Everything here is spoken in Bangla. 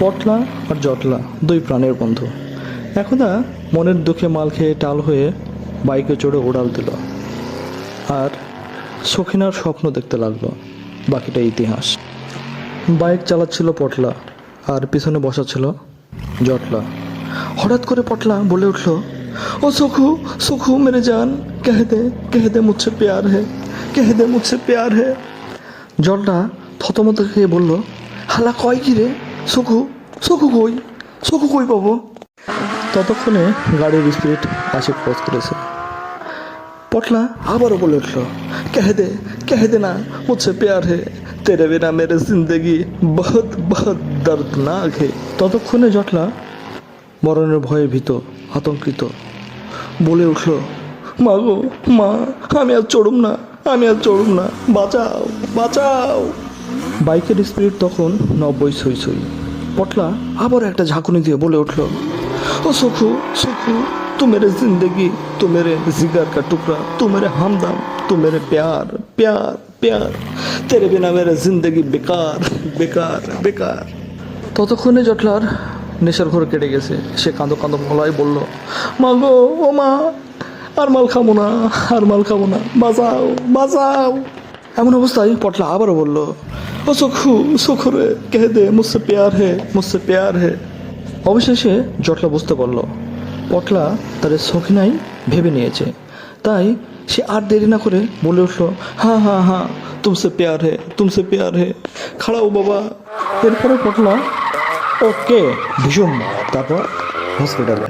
পটলা আর জটলা, দুই প্রাণের বন্ধু। একদা মনের দুঃখে মাল খেয়ে টাল হয়ে বাইকে চড়ে ওড়াল দিল। আর সখিনার স্বপ্ন দেখতে লাগল, বাকিটা ইতিহাস। বাইক চালাচ্ছিল পটলা, আর পিছনে বসা ছিল জটলা। হঠাৎ করে পটলা বলে উঠল, ও সুখু সুখু মেরে যান, কহ দে কহ দে মুঝসে প্যার হে, কহ দে মুঝসে প্যার হে। জলটা থতমত খেয়ে বলল, হালা কয় কি রে? সুখু সুখু কই? সুখু কই পাবো? ততক্ষণে গাড়ির স্পিড আশি ক্রস করেছে। পটলা আবারও বলে উঠল কহ দে কহ দে না মুঝসে প্যার হে তেরে বিনা মেরে জিন্দগি বহুত বহুত দর্দনাক হে। ততক্ষণে জটলা মরণের ভয়ে ভীত আতঙ্কিত। বলে উঠল মা গো মা আমি আর চড়ুম না আমি আর চড়ুম না। বাঁচাও বাঁচাও। বাইকের স্পিড তখন নব্বই ছই ছই পটলা আবার একটা ঝাঁকুনি দিয়ে বলে উঠল ও সুখু সুখু तू मेरे जिंदगी तू मेरे जिगर का टुकड़ा तू मेरे हमदम तू मेरे प्यार प्यार प्यार तेरे बिना मेरे जिंदगी बेकार বেকার বেকার ততক্ষণে জটলার নেশার ঘর কেটে গেছে সে কাঁদো কাঁদো গলায় বলল মা গো ও মা আর মাল খাবো না আর মাল খাবো না বাঁচাও বাঁচাও এমন অবস্থায় পটলা আবারও বলল, ও সুখু সুখু রে কে দে, মুসে প্যার হে, মুসে প্যার হে। অবশেষে জটলা বুঝতে পারল, পটলা তার সখিনাই ভেবে নিয়েছে। তাই সে আর দেরি না করে বলে উঠল হ্যাঁ হ্যাঁ হ্যাঁ তুমসে প্যার হে, তুমসে প্যার হে, খাড়াও বাবা। এরপরে পটলা, ওকে, ভীষণ তারপর হসপিটালে